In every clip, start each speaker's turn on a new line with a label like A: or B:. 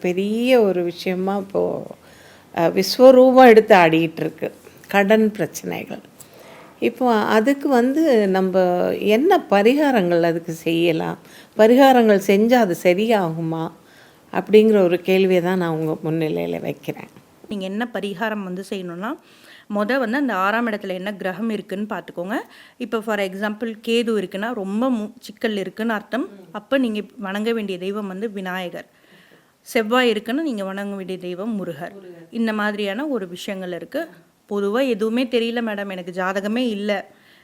A: பெரிய ஒரு விஷயமா இப்போது விஸ்வரூபம் எடுத்து ஆடிக்கிட்டு இருக்கு கடன் பிரச்சனைகள். இப்போ அதுக்கு வந்து நம்ம என்ன பரிகாரங்கள் அதுக்கு செய்யலாம்? பரிகாரங்கள் செஞ்சால் அது சரியாகுமா? அப்படிங்கிற ஒரு கேள்வியை தான் நான் உங்கள் முன்னிலையில் வைக்கிறேன்.
B: நீங்கள் என்ன பரிகாரம் வந்து செய்யணும்னா முத வந்து அந்த ஆறாம் இடத்துல என்ன கிரகம் இருக்குன்னு பார்த்துக்கோங்க. இப்போ ஃபார் எக்ஸாம்பிள் கேது இருக்குன்னா ரொம்ப மு- சிக்கல் இருக்குன்னு அர்த்தம். அப்போ நீங்கள் வணங்க வேண்டிய தெய்வம் வந்து விநாயகர். செவ்வாய் இருக்குன்னு நீங்கள் வணங்க வேண்டிய தெய்வம் முருகர். இந்த மாதிரியான ஒரு விஷயங்கள் இருக்குது பொதுவாக எதுவுமே தெரியல மேடம். எனக்கு ஜாதகமே இல்லை.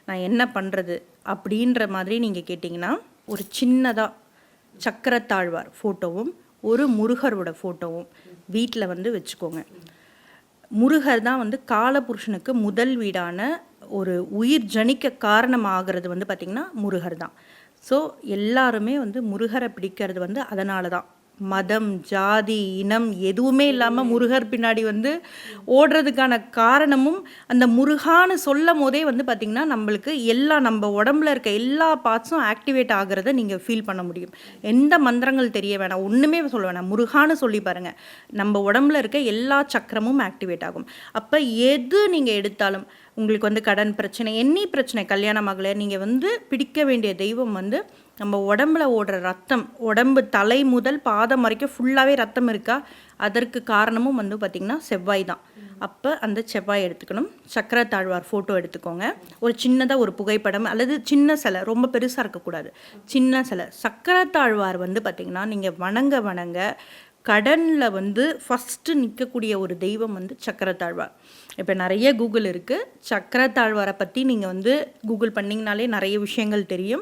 B: நான் என்ன பண்ணுறது அப்படின்ற மாதிரி நீங்கள் கேட்டிங்கன்னா ஒரு சின்னதாக சக்கரத்தாழ்வார் ஃபோட்டோவும் ஒரு முருகரோட ஃபோட்டோவும் வீட்டில் வந்து வச்சுக்கோங்க. முருகர் தான் வந்து காலபுருஷனுக்கு முதல் வீடான ஒரு உயிர் ஜனிக்க காரணமாகிறது வந்து பார்த்திங்கன்னா முருகர் தான். ஸோ எல்லாருமே வந்து முருகரை பிடிக்கிறது வந்து அதனால தான். மதம் ஜாதி இனம் எதுவுமே இல்லாமல் முருகர் பின்னாடி வந்து ஓடுறதுக்கான காரணமும் அந்த முருகான்னு சொல்லும் போதே வந்து பார்த்திங்கன்னா நம்மளுக்கு எல்லா நம்ம உடம்புல இருக்க எல்லா பார்ட்ஸும் ஆக்டிவேட் ஆகிறத நீங்கள் ஃபீல் பண்ண முடியும். எந்த மந்திரங்கள் தெரிய வேணாம் ஒன்றுமே சொல்ல வேணாம். முருகான்னு சொல்லி பாருங்கள் நம்ம உடம்புல இருக்க எல்லா சக்கரமும் ஆக்டிவேட் ஆகும். அப்போ எது நீங்கள் எடுத்தாலும் உங்களுக்கு வந்து கடன் பிரச்சனை என்னி பிரச்சனை கல்யாணம் ஆகலை நீங்கள் வந்து பிடிக்க வேண்டிய தெய்வம் வந்து நம்ம உடம்புல ஓடுற ரத்தம் உடம்பு தலை முதல் பாதம் வரைக்கும் ஃபுல்லாகவே ரத்தம் இருக்கா? அதற்கு காரணமும் வந்து பார்த்திங்கன்னா செவ்வாய் தான். அப்போ அந்த செவ்வாய் எடுத்துக்கணும். சக்கரத்தாழ்வார் ஃபோட்டோ எடுத்துக்கோங்க. ஒரு சின்னதாக ஒரு புகைப்படம் அல்லது சின்ன சிலை ரொம்ப பெருசாக இருக்கக்கூடாது. சின்ன சிலை. சக்கரத்தாழ்வார் வந்து பார்த்திங்கன்னா நீங்கள் வணங்க வணங்க கடனில் வந்து ஃபஸ்ட்டு நிற்கக்கூடிய ஒரு தெய்வம் வந்து சக்கரத்தாழ்வார் இப்போ நிறைய கூகுள் இருக்குது சக்கரத்தாழ்வாரை பற்றி நீங்கள் வந்து கூகுள் பண்ணிங்கனாலே நிறைய விஷயங்கள் தெரியும்.